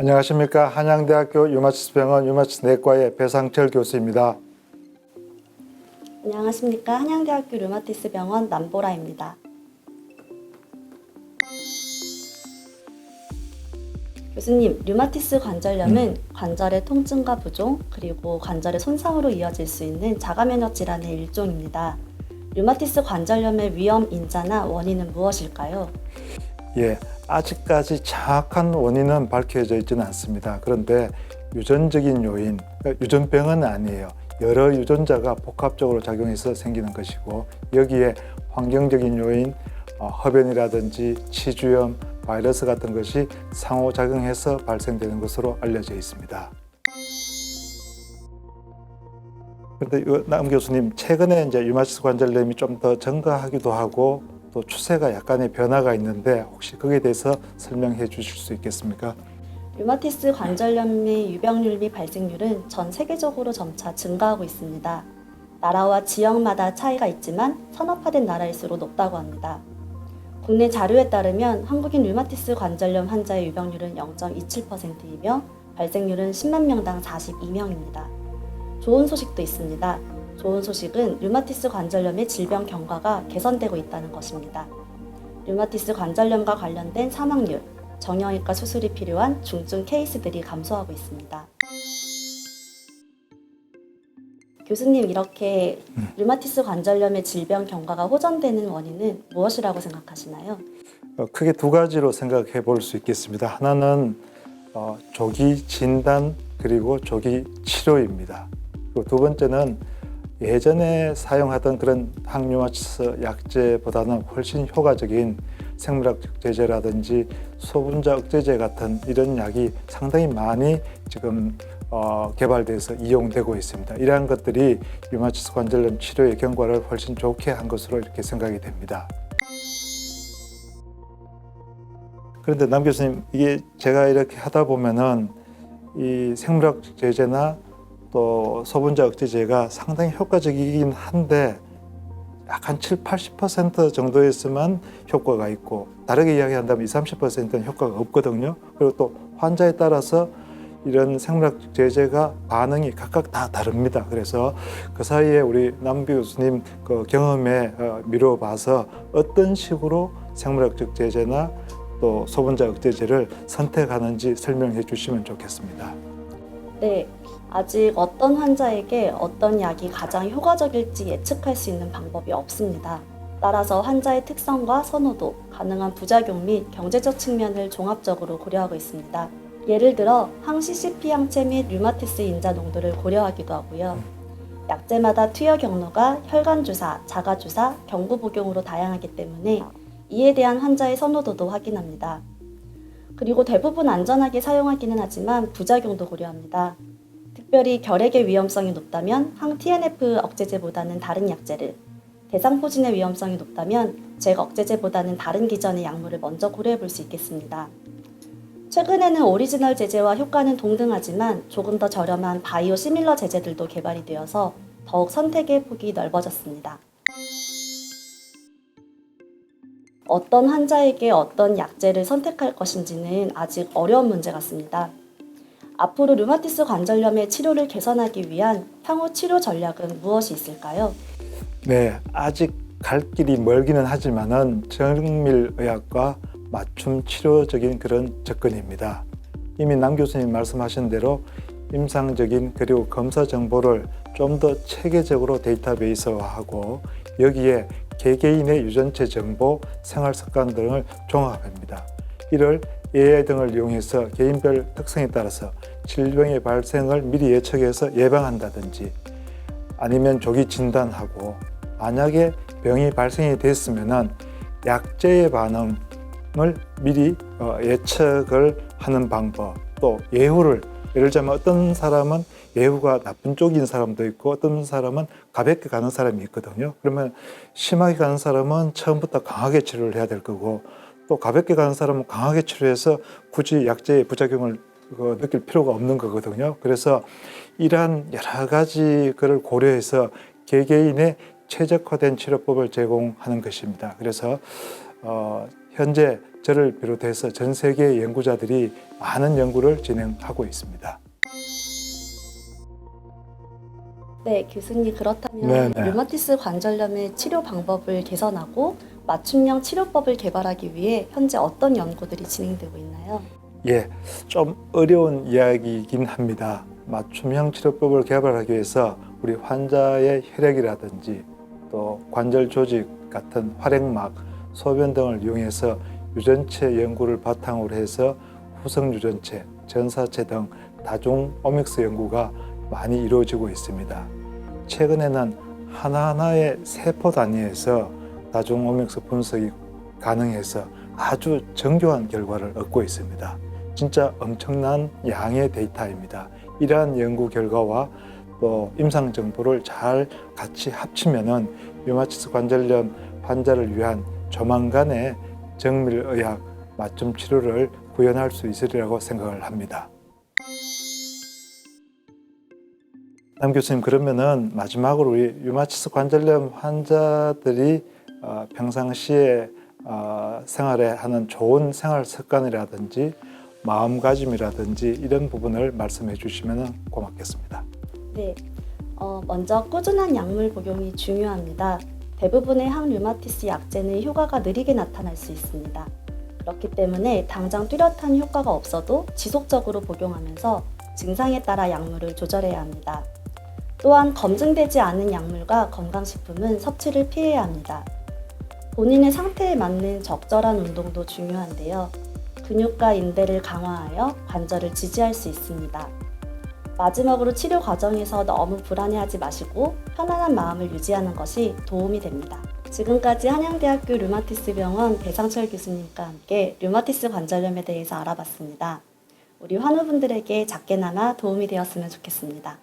안녕하십니까 한양대학교 유마치스 병원 유마치스 내과의 배상철 교수입니다. 안녕하십니까 한양대학교 류마티스 병원 남보라입니다. 교수님, 류마티스 관절염은 관절의 통증과 부종 그리고 관절의 손상으로 이어질 수 있는 자가면역 질환의 일종입니다. 류마티스 관절염의 위험 인자나 원인은 무엇일까요? 예, 아직까지 정확한 원인은 밝혀져 있지는 않습니다. 그런데 유전적인 요인, 그러니까 유전병은 아니에요. 여러 유전자가 복합적으로 작용해서 생기는 것이고 여기에 환경적인 요인, 어, 흡연이라든지 치주염, 바이러스 같은 것이 상호작용해서 발생되는 것으로 알려져 있습니다. 그런데 이남 교수님 최근에 이제 유마티스 관절염이 좀 더 증가하기도 하고 또 추세가 약간의 변화가 있는데 혹시 거기에 대해서 설명해 주실 수 있겠습니까? 류마티스 관절염의 유병률 및 발생률은 전 세계적으로 점차 증가하고 있습니다. 나라와 지역마다 차이가 있지만 산업화된 나라일수록 높다고 합니다. 국내 자료에 따르면 한국인 류마티스 관절염 환자의 유병률은 0.27%이며 발생률은 10만 명당 42명입니다. 좋은 소식도 있습니다. 좋은 소식은 류마티스 관절염의 질병 경과가 개선되고 있다는 것입니다. 류마티스 관절염과 관련된 사망률, 정형외과 수술이 필요한 중증 케이스들이 감소하고 있습니다. 교수님, 이렇게 류마티스 관절염의 질병 경과가 호전되는 원인은 무엇이라고 생각하시나요? 어, 크게 두 가지로 생각해 볼 수 있겠습니다. 하나는 어, 조기 진단 그리고 조기 치료입니다. 그리고 두 번째는 예전에 사용하던 그런 항류마티스 약제보다는 훨씬 효과적인 생물학적 제제라든지 소분자 억제제 같은 이런 약이 상당히 많이 지금 어, 개발돼서 이용되고 있습니다. 이러한 것들이 류마티스 관절염 치료의 경과를 훨씬 좋게 한 것으로 이렇게 생각이 됩니다. 그런데 남 교수님 이게 제가 이렇게 하다 보면은 이 생물학 제제나 또 소분자 억제제가 상당히 효과적이긴 한데 약한 7, 80% 정도였으면 효과가 있고 다르게 이야기한다면 20, 30%는 효과가 없거든요. 그리고 또 환자에 따라서 이런 생물학 제제가 반응이 각각 다 다릅니다. 그래서 그 사이에 우리 남 교수님 그 경험에 어, 미루어 봐서 어떤 식으로 생물학적 제제나 또 소분자 억제제를 선택하는지 설명해 주시면 좋겠습니다. 네, 아직 어떤 환자에게 어떤 약이 가장 효과적일지 예측할 수 있는 방법이 없습니다. 따라서 환자의 특성과 선호도, 가능한 부작용 및 경제적 측면을 종합적으로 고려하고 있습니다. 예를 들어 항CCP 항체 및 류마티스 인자 농도를 고려하기도 하고요. 약제마다 투여 경로가 혈관 주사, 자가 주사, 경구 복용으로 다양하기 때문에 이에 대한 환자의 선호도도 확인합니다. 그리고 대부분 안전하게 사용하기는 하지만 부작용도 고려합니다. 특별히 결핵의 위험성이 높다면 항 TNF 억제제보다는 다른 약제를, 대상포진의 위험성이 높다면 제 억제제보다는 다른 기전의 약물을 먼저 고려해 볼 수 있겠습니다. 최근에는 오리지널 제제와 효과는 동등하지만 조금 더 저렴한 바이오 시밀러 제제들도 개발이 되어서 더욱 선택의 폭이 넓어졌습니다. 어떤 환자에게 어떤 약제를 선택할 것인지는 아직 어려운 문제 같습니다. 앞으로 류마티스 관절염의 치료를 개선하기 위한 향후 치료 전략은 무엇이 있을까요? 네, 아직 갈 길이 멀기는 하지만은 정밀 의학과 맞춤 치료적인 그런 접근입니다. 이미 남 교수님 말씀하신 대로 임상적인 그리고 검사 정보를 좀 더 체계적으로 데이터베이스화하고 여기에 개개인의 유전체 정보, 생활 습관 등을 종합합니다. 이를 AI 등을 이용해서 개인별 특성에 따라서 질병의 발생을 미리 예측해서 예방한다든지 아니면 조기 진단하고 만약에 병이 발생이 됐으면은 약제의 반응을 미리 어, 예측을 하는 방법 또 예후를 예를 들자면 어떤 사람은 예후가 나쁜 쪽인 사람도 있고 어떤 사람은 가볍게 가는 사람이 있거든요. 그러면 심하게 가는 사람은 처음부터 강하게 치료를 해야 될 거고 또 가볍게 가는 사람은 강하게 치료해서 굳이 약제의 부작용을 그 느낄 필요가 없는 거거든요. 그래서 이러한 여러 가지 그를 고려해서 개개인의 최적화된 치료법을 제공하는 것입니다. 그래서 어, 현재 저를 비롯해서 전 세계 연구자들이 많은 연구를 진행하고 있습니다. 네, 교수님 그렇다면 네네. 류마티스 관절염의 치료 방법을 개선하고 맞춤형 치료법을 개발하기 위해 현재 어떤 연구들이 진행되고 있나요? 예, 좀 어려운 이야기이긴 합니다. 맞춤형 치료법을 개발하기 위해서 우리 환자의 혈액이라든지 또 관절 조직 같은 활액막, 소변 등을 이용해서 유전체 연구를 바탕으로 해서 후성 유전체, 전사체 등 다중 오믹스 연구가 많이 이루어지고 있습니다. 최근에는 하나하나의 세포 단위에서 다중 오믹스 분석이 가능해서 아주 정교한 결과를 얻고 있습니다. 진짜 엄청난 양의 데이터입니다. 이러한 연구 결과와 또 임상 정보를 잘 같이 합치면은 류마티스 관절염 환자를 위한 조만간의 정밀의학 맞춤 치료를 구현할 수 있으리라고 생각을 합니다. 남 교수님 그러면은 마지막으로 우리 류마티스 관절염 환자들이 어, 평상시에 어, 생활에 하는 좋은 생활 습관이라든지 마음가짐이라든지 이런 부분을 말씀해 주시면 고맙겠습니다. 네, 어, 먼저 꾸준한 약물 복용이 중요합니다. 대부분의 항 류마티스 약제는 효과가 느리게 나타날 수 있습니다. 그렇기 때문에 당장 뚜렷한 효과가 없어도 지속적으로 복용하면서 증상에 따라 약물을 조절해야 합니다. 또한 검증되지 않은 약물과 건강식품은 섭취를 피해야 합니다. 본인의 상태에 맞는 적절한 운동도 중요한데요. 근육과 인대를 강화하여 관절을 지지할 수 있습니다. 마지막으로 치료 과정에서 너무 불안해하지 마시고 편안한 마음을 유지하는 것이 도움이 됩니다. 지금까지 한양대학교 류마티스 병원 배상철 교수님과 함께 류마티스 관절염에 대해서 알아봤습니다. 우리 환우분들에게 작게나마 도움이 되었으면 좋겠습니다.